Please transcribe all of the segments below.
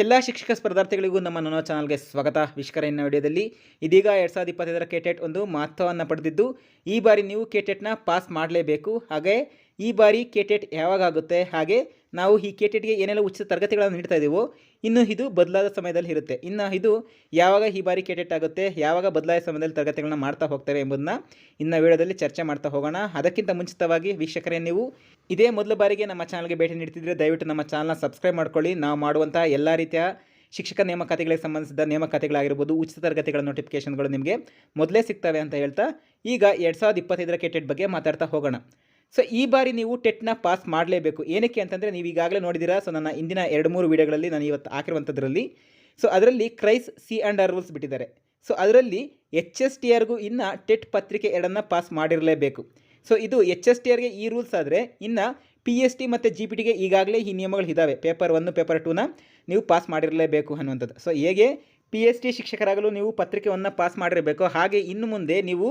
ಎಲ್ಲ ಶಿಕ್ಷಕ ಸ್ಪರ್ಧಾರ್ಥಿಗಳಿಗೂ ನಮ್ಮ ನನ್ನ ಚಾನಲ್ಗೆ ಸ್ವಾಗತ. ವಿಷ್ಕರ ಇನ್ನ ವಿಡಿಯೋದಲ್ಲಿ ಇದೀಗ ಎರಡು ಸಾವಿರದ ಇಪ್ಪತ್ತೈದರ ಕೆಟೆಟ್ ಒಂದು ಮಹತ್ವವನ್ನು ಪಡೆದಿದ್ದು, ಈ ಬಾರಿ ನೀವು ಕೆಟೆಟ್ನ ಪಾಸ್ ಮಾಡಲೇಬೇಕು. ಹಾಗೆ ಈ ಬಾರಿ ಕೆಟೆಟ್ ಯಾವಾಗ ಆಗುತ್ತೆ ಹಾಗೆ ನಾವು ಈ ಕೆಟೆಟ್ಗೆ ಏನೆಲ್ಲ ಉಚಿತ ತರಗತಿಗಳನ್ನು ನೀಡ್ತಾ ಇದ್ದೀವೋ ಇನ್ನು ಇದು ಬದಲಾದ ಸಮಯದಲ್ಲಿ ಇರುತ್ತೆ. ಇನ್ನು ಇದು ಯಾವಾಗ ಈ ಬಾರಿ ಕೆಟೆಟ್ ಆಗುತ್ತೆ, ಯಾವಾಗ ಬದಲಾದ ಸಮಯದಲ್ಲಿ ತರಗತಿಗಳನ್ನ ಮಾಡ್ತಾ ಹೋಗ್ತೇವೆ ಎಂಬುದನ್ನ ಇನ್ನು ವಿಡಿಯೋದಲ್ಲಿ ಚರ್ಚೆ ಮಾಡ್ತಾ ಹೋಗೋಣ. ಅದಕ್ಕಿಂತ ಮುಂಚಿತವಾಗಿ ವೀಕ್ಷಕರೇ, ನೀವು ಇದೇ ಮೊದಲ ಬಾರಿಗೆ ನಮ್ಮ ಚಾನಲ್ಗೆ ಭೇಟಿ ನೀಡ್ತಿದ್ರೆ ದಯವಿಟ್ಟು ನಮ್ಮ ಚಾನಲ್ನ ಸಬ್ಸ್ಕ್ರೈಬ್ ಮಾಡ್ಕೊಳ್ಳಿ. ನಾವು ಮಾಡುವಂಥ ಎಲ್ಲ ರೀತಿಯ ಶಿಕ್ಷಕ ನೇಮಕಾತಿಗಳಿಗೆ ಸಂಬಂಧಿಸಿದ ನೇಮಕಾತಿಗಳಾಗಿರ್ಬೋದು, ಉಚಿತ ತರಗತಿಗಳ ನೋಟಿಫಿಕೇಷನ್ಗಳು ನಿಮಗೆ ಮೊದಲೇ ಸಿಗ್ತವೆ ಅಂತ ಹೇಳ್ತಾ ಈಗ ಎರಡು ಸಾವಿರದ ಇಪ್ಪತ್ತೈದರ ಕೆಟೆಟ್ ಬಗ್ಗೆ ಮಾತಾಡ್ತಾ ಹೋಗೋಣ. ಸೊ ಈ ಬಾರಿ ನೀವು ಟೆಟ್ನ ಪಾಸ್ ಮಾಡಲೇಬೇಕು. ಏನಕ್ಕೆ ಅಂತಂದರೆ ನೀವು ಈಗಾಗಲೇ ನೋಡಿದ್ದೀರಾ ಸೊ ನನ್ನ ಇಂದಿನ ಎರಡು ಮೂರು ವೀಡಿಯೋಗಳಲ್ಲಿ ನಾನು ಇವತ್ತು ಹಾಕಿರುವಂಥದ್ರಲ್ಲಿ. ಸೊ ಅದರಲ್ಲಿ ಕ್ರೈಸ್ ಸಿ ಆ್ಯಂಡ್ ಆರ್ ರೂಲ್ಸ್ ಬಿಟ್ಟಿದ್ದಾರೆ. ಸೊ ಅದರಲ್ಲಿ ಎಚ್ ಎಸ್ ಟಿ ಆರ್ಗೂ ಇನ್ನು ಟೆಟ್ ಪತ್ರಿಕೆ ಎರಡನ್ನು ಪಾಸ್ ಮಾಡಿರಲೇಬೇಕು. ಸೊ ಇದು ಎಚ್ ಎಸ್ ಟಿ ಆರ್ಗೆ ಈ ರೂಲ್ಸ್ ಆದರೆ ಇನ್ನು ಪಿ ಎಸ್ ಟಿ ಮತ್ತು ಜಿ ಪಿ ಟಿಗೆ ಈಗಾಗಲೇ ಈ ನಿಯಮಗಳು ಇದ್ದಾವೆ ಪೇಪರ್ ಒನ್ ಪೇಪರ್ ಟೂನ ನೀವು ಪಾಸ್ ಮಾಡಿರಲೇಬೇಕು ಅನ್ನುವಂಥದ್ದು. ಸೊ ಹೇಗೆ ಪಿ ಎಸ್ ಟಿ ಶಿಕ್ಷಕರಾಗಲು ನೀವು ಪತ್ರಿಕೆಯನ್ನು ಪಾಸ್ ಮಾಡಿರಬೇಕು, ಹಾಗೆ ಇನ್ನು ಮುಂದೆ ನೀವು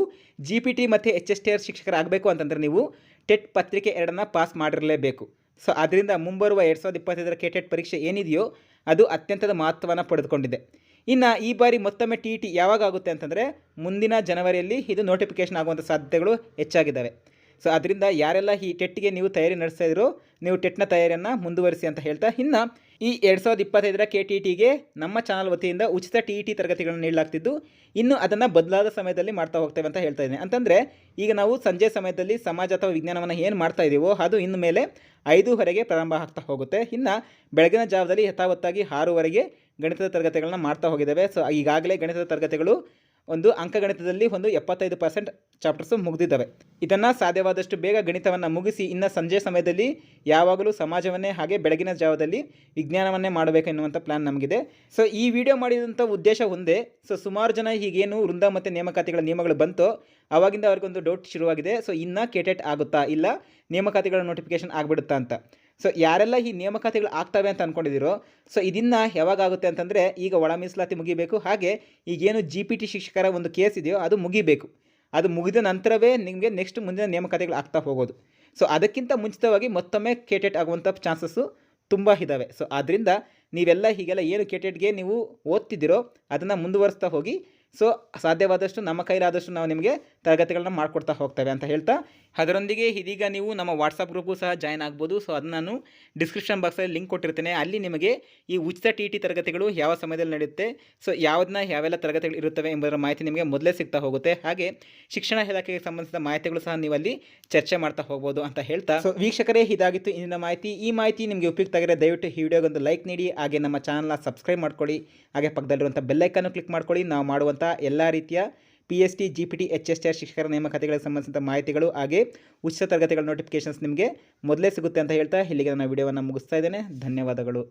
ಜಿ ಪಿ ಟಿ ಮತ್ತು ಎಚ್ ಎಸ್ ಟಿ ಆರ್ ಶಿಕ್ಷಕರಾಗಬೇಕು ಅಂತಂದರೆ ನೀವು ಟೆಟ್ ಪತ್ರಿಕೆ ಎರಡನ್ನ ಪಾಸ್ ಮಾಡಿರಲೇಬೇಕು. ಸೊ ಅದರಿಂದ ಮುಂಬರುವ ಎರಡು ಸಾವಿರದ ಇಪ್ಪತ್ತೈದರ ಕೆ ಟೆಟ್ ಪರೀಕ್ಷೆ ಏನಿದೆಯೋ ಅದು ಅತ್ಯಂತದ ಮಹತ್ವವನ್ನು ಪಡೆದುಕೊಂಡಿದೆ. ಇನ್ನು ಈ ಬಾರಿ ಮತ್ತೊಮ್ಮೆ ಟಿ ಟಿ ಯಾವಾಗ ಆಗುತ್ತೆ ಅಂತಂದರೆ ಮುಂದಿನ ಜನವರಿಯಲ್ಲಿ ಇದು ನೋಟಿಫಿಕೇಷನ್ ಆಗುವಂಥ ಸಾಧ್ಯತೆಗಳು ಹೆಚ್ಚಾಗಿದ್ದಾವೆ. ಸೊ ಅದರಿಂದ ಯಾರೆಲ್ಲ ಈ ಟೆಟ್ಗೆ ನೀವು ತಯಾರಿ ನಡೆಸ್ತಾ ಇದ್ರು, ನೀವು ಟೆಟ್ನ ತಯಾರಿಯನ್ನು ಮುಂದುವರಿಸಿ ಅಂತ ಹೇಳ್ತಾ, ಇನ್ನು ಈ ಎರಡು ಸಾವಿರದ ಇಪ್ಪತ್ತೈದರ ಕೆ ಟಿ ಟಿಗೆ ನಮ್ಮ ಚಾನಲ್ ವತಿಯಿಂದ ಉಚಿತ ಟಿ ಇ ಟಿ ತರಗತಿಗಳನ್ನು ನೀಡಲಾಗ್ತಿದ್ದು. ಇನ್ನು ಅದನ್ನು ಬದಲಾದ ಸಮಯದಲ್ಲಿ ಮಾಡ್ತಾ ಹೋಗ್ತೇವೆ ಅಂತ ಹೇಳ್ತಾ ಇದ್ದೀನಿ. ಅಂತಂದರೆ, ಈಗ ನಾವು ಸಂಜೆ ಸಮಯದಲ್ಲಿ ಸಮಾಜ ಅಥವಾ ವಿಜ್ಞಾನವನ್ನು ಏನು ಮಾಡ್ತಾ ಇದ್ದೀವೋ ಅದು ಇನ್ನು ಮೇಲೆ ಐದೂವರೆಗೆ ಪ್ರಾರಂಭ ಆಗ್ತಾ ಹೋಗುತ್ತೆ. ಇನ್ನು ಬೆಳಗಿನ ಜಾವದಲ್ಲಿ ಯಥಾವತ್ತಾಗಿ ಆರೂವರೆಗೆ ಗಣಿತದ ತರಗತಿಗಳನ್ನ ಮಾಡ್ತಾ ಹೋಗಿದ್ದೇವೆ. ಸೊ ಈಗಾಗಲೇ ಗಣಿತದ ತರಗತಿಗಳು ಒಂದು ಅಂಕಗಣಿತದಲ್ಲಿ ಒಂದು ಎಪ್ಪತ್ತೈದು ಪರ್ಸೆಂಟ್ ಚಾಪ್ಟರ್ಸು ಮುಗಿದಿದ್ದಾವೆ. ಇದನ್ನು ಸಾಧ್ಯವಾದಷ್ಟು ಬೇಗ ಗಣಿತವನ್ನು ಮುಗಿಸಿ ಇನ್ನು ಸಂಜೆ ಸಮಯದಲ್ಲಿ ಯಾವಾಗಲೂ ಸಮಾಜವನ್ನೇ ಹಾಗೆ ಬೆಳಗಿನ ಜಾವದಲ್ಲಿ ವಿಜ್ಞಾನವನ್ನೇ ಮಾಡಬೇಕೆನ್ನುವಂಥ ಪ್ಲ್ಯಾನ್ ನಮಗಿದೆ. ಸೊ ಈ ವಿಡಿಯೋ ಮಾಡಿದಂಥ ಉದ್ದೇಶ ಒಂದೇ. ಸೊ ಸುಮಾರು ಜನ ಹೀಗೇನು ವೃಂದ ಮತ್ತು ನೇಮಕಾತಿಗಳ ನಿಯಮಗಳು ಬಂತು ಆವಾಗಿಂದ ಅವ್ರಿಗೊಂದು ಡೌಟ್ ಶುರುವಾಗಿದೆ. ಸೊ ಇನ್ನೂ ಕೆಟೆಟ್ ಆಗುತ್ತಾ ಇಲ್ಲ, ನೇಮಕಾತಿಗಳ ನೋಟಿಫಿಕೇಶನ್ ಆಗಿಬಿಡುತ್ತಾ ಅಂತ. ಸೊ ಯಾರೆಲ್ಲ ಈ ನೇಮಕಾತಿಗಳು ಆಗ್ತವೆ ಅಂತ ಅಂದ್ಕೊಂಡಿದ್ದೀರೋ ಸೊ ಇದನ್ನು ಯಾವಾಗ ಆಗುತ್ತೆ ಅಂತಂದರೆ ಈಗ ಒಳ ಮೀಸಲಾತಿ ಮುಗಿಬೇಕು. ಹಾಗೆ ಈಗೇನು ಜಿ ಪಿ ಟಿ ಶಿಕ್ಷಕರ ಒಂದು ಕೇಸ್ ಇದೆಯೋ ಅದು ಮುಗಿಬೇಕು. ಅದು ಮುಗಿದ ನಂತರವೇ ನಿಮಗೆ ನೆಕ್ಸ್ಟ್ ಮುಂದಿನ ನೇಮಕಾತಿಗಳು ಆಗ್ತಾ ಹೋಗೋದು. ಸೊ ಅದಕ್ಕಿಂತ ಮುಂಚಿತವಾಗಿ ಮತ್ತೊಮ್ಮೆ ಕೆಟೆಟ್ ಆಗುವಂಥ ಚಾನ್ಸಸ್ಸು ತುಂಬ ಇದ್ದಾವೆ ಸೊ ಆದ್ದರಿಂದ ನೀವೆಲ್ಲ ಹೀಗೆಲ್ಲ ಏನು ಕೆಟೆಟ್ಗೆ ನೀವು ಓದ್ತಿದ್ದೀರೋ, ಅದನ್ನು ಮುಂದುವರಿಸ್ತಾ ಹೋಗಿ ಸೊ ಸಾಧ್ಯವಾದಷ್ಟು ನಮ್ಮ ಕೈಲಾದಷ್ಟು ನಾವು ನಿಮಗೆ ತರಗತಿಗಳನ್ನ ಮಾಡಿಕೊಡ್ತಾ ಹೋಗ್ತೇವೆ ಅಂತ ಹೇಳ್ತಾ, ಅದರೊಂದಿಗೆ ಇದೀಗ ನೀವು ನಮ್ಮ ವಾಟ್ಸಪ್ ಗ್ರೂಪು ಸಹ ಜಾಯ್ನ್ ಆಗ್ಬೋದು. ಸೊ ಅದನ್ನು ನಾನು ಡಿಸ್ಕ್ರಿಪ್ಷನ್ ಬಾಕ್ಸಲ್ಲಿ ಲಿಂಕ್ ಕೊಟ್ಟಿರ್ತೇನೆ. ಅಲ್ಲಿ ನಿಮಗೆ ಈ ಉಚಿತ ಟಿ ಟಿ ತರಗತಿಗಳು ಯಾವ ಸಮಯದಲ್ಲಿ ನಡೆಯುತ್ತೆ ಸೊ ಯಾವ್ದನ್ನ ಯಾವೆಲ್ಲ ತರಗತಿಗಳು ಇರುತ್ತವೆ ಎಂಬುದರ ಮಾಹಿತಿ ನಿಮಗೆ ಮೊದಲೇ ಸಿಗ್ತಾ ಹೋಗುತ್ತೆ. ಹಾಗೆ ಶಿಕ್ಷಣ ಇಲಾಖೆಗೆ ಸಂಬಂಧಿಸಿದ ಮಾಹಿತಿಗಳು ಸಹ ನೀವು ಅಲ್ಲಿ ಚರ್ಚೆ ಮಾಡ್ತಾ ಹೋಗ್ಬೋದು ಅಂತ ಹೇಳ್ತಾ. ಸೊ ವೀಕ್ಷಕರೇ, ಇದಾಗಿತ್ತು ಇಂದಿನ ಮಾಹಿತಿ. ಈ ಮಾಹಿತಿ ನಿಮಗೆ ಉಪಯುಕ್ತ ಆಗಿದೆ ದಯವಿಟ್ಟು ಈ ವಿಡಿಯೋಗೊಂದು ಲೈಕ್ ನೀಡಿ. ಹಾಗೆ ನಮ್ಮ ಚಾನಲ್ನ ಸಬ್ಸ್ಕ್ರೈಬ್ ಮಾಡ್ಕೊಳ್ಳಿ. ಹಾಗೆ ಪಕ್ಕದಲ್ಲಿರುವಂಥ ಬೆಲ್ಲೈಕನ್ನು ಕ್ಲಿಕ್ ಮಾಡ್ಕೊಳ್ಳಿ. ನಾವು ಮಾಡುವಂಥ ಎಲ್ಲ ರೀತಿಯ P S T G P T H S T R ಶಿಕ್ಷಕರ ನೇಮಕಾತಿಗಳಿಗೆ ಸಂಬಂಧಿಸಿದ ಮಾಹಿತಿಗಳು ಹಾಗೆ ಉಚಿತ ತರಗತಿಗಳ ನೋಟಿಫಿಕೇಷನ್ಸ್ ನಿಮಗೆ ಮೊದಲೇ ಸಿಗುತ್ತೆ ಅಂತ ಹೇಳ್ತಾ ಇಲ್ಲಿಗೆ ನಾನು ವಿಡಿಯೋವನ್ನು ಮುಗಿಸ್ತಾ ಇದ್ದೇನೆ. ಧನ್ಯವಾದಗಳು.